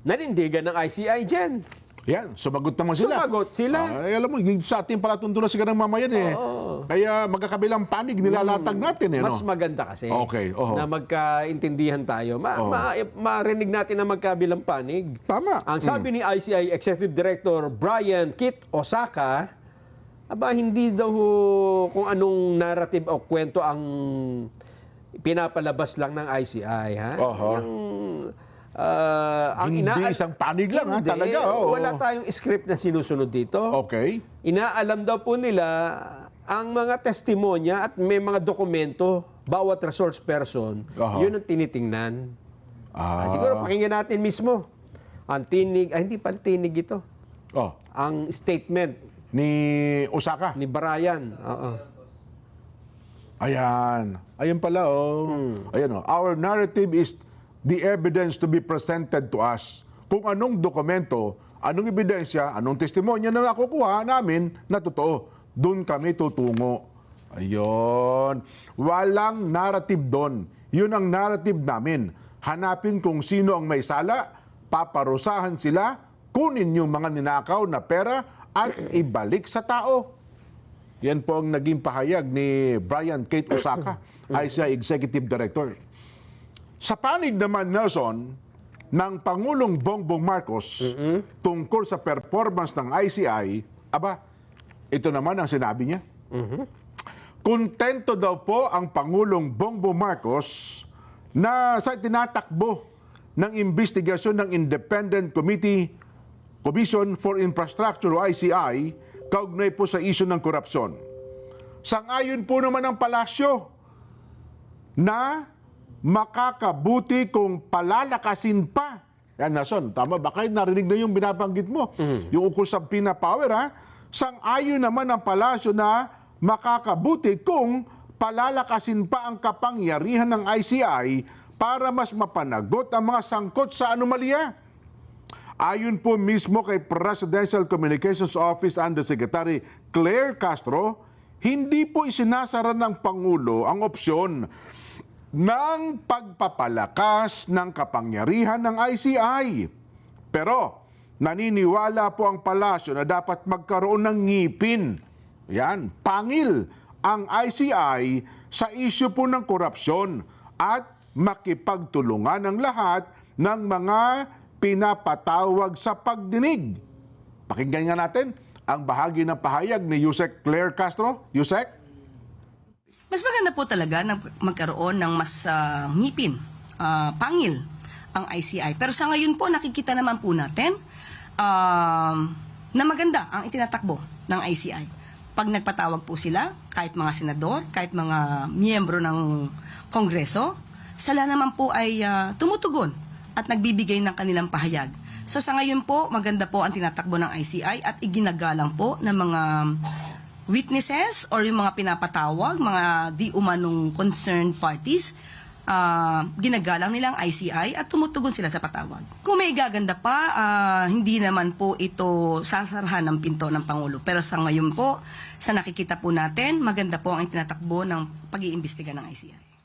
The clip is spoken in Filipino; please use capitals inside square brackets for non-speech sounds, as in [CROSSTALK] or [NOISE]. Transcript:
Nanindigan ng ICI dyan. Yan, sumagot naman sila. Sumagot sila. Ay, alam mo, sa ating palatuntunan sigara ng mamayan eh. Kaya magkakabilang panig nilalatag natin eh. Mas no? maganda kasi Okay, oho. na magkaintindihan tayo. Ma- ma- marinig natin na magkabilang panig. Tama. Ang sabi ni ICI Executive Director Brian Kit Osaka, aba hindi daw ho kung anong narrative o kwento ang pinapalabas lang ng ICI, ha? Oho. Yung, ah, ang Hindi ina- isang panig lang, ha? Hindi. Talaga, oo. Wala tayong script na sinusunod dito. Okay. Inaalam daw po nila ang mga testimonya at may mga dokumento, bawat resource person, Aha. yun ang tinitingnan. Ah, Ah. siguro pakinggan natin mismo. Ang tinig, ay hindi pala tinig ito. Oh, Ang statement ni Osaka. ni Brian. Oo. Ayan. Ayan pala, oh. Ayan, oh. Our narrative is the evidence to be presented to us. Kung anong dokumento, anong ebidensya, anong testimonya na nakukuha namin na totoo. Doon kami tutungo. Ayun. Walang narrative doon. Yun ang narrative namin. Hanapin kung sino ang may sala, paparusahan sila, kunin yung mga ninakaw na pera at ibalik sa tao. Yan po ang naging pahayag ni Brian Kate Osaka, [CLEARS THROAT] ICI Executive Director. Sa panig naman, Nelson, ng Pangulong Bongbong Marcos tungkol sa performance ng ICI, aba, ito naman ang sinabi niya. Kontento daw po ang Pangulong Bongbong Marcos na sa tinatakbo ng investigasyon ng Independent Committee Commission for Infrastructure o ICI kaugnay po sa isyu ng korupsyon. Sangayon po naman ang palasyo na makakabuti kung palalakasin pa. Yan, Nason, tama ba? Kahit narinig na yung binabanggit mo. Yung ukol sa Pina Power, ha? Sang-ayon naman ang palasyo na makakabuti kung palalakasin pa ang kapangyarihan ng ICI para mas mapanagot ang mga sangkot sa anomalya. Ayon po mismo kay Presidential Communications Office Undersecretary Claire Castro, hindi po isinasara ng Pangulo ang opsyon ng pagpapalakas ng kapangyarihan ng ICI. Pero naniniwala po ang palasyo na dapat magkaroon ng ngipin. Yan, pangil ang ICI sa isyu po ng korupsyon at makipagtulungan ang lahat ng mga pinapatawag sa pagdinig. Pakinggan nga natin ang bahagi ng pahayag ni Yusek Claire Castro. Yusek? Mas maganda po talaga na magkaroon ng mas ah, ngipin, ah, pangil ang ICI. Pero sa ngayon po, nakikita naman po natin um, na maganda ang itinatakbo ng ICI. Pag nagpatawag po sila, kahit mga senador, kahit mga miyembro ng kongreso, sila naman po ay ah, tumutugon at nagbibigay ng kanilang pahayag. So sa ngayon po, maganda po ang tinatakbo ng ICI at iginagalang po ng mga witnesses or yung mga pinapatawag, mga di umanong concerned parties, ah, ginagalang nilang ICI at tumutugon sila sa patawag. Kung may gaganda pa, ah, hindi naman po ito sasarahan ng pinto ng Pangulo. Pero sa ngayon po, sa nakikita po natin, maganda po ang tinatakbo ng pag-iimbestiga ng ICI.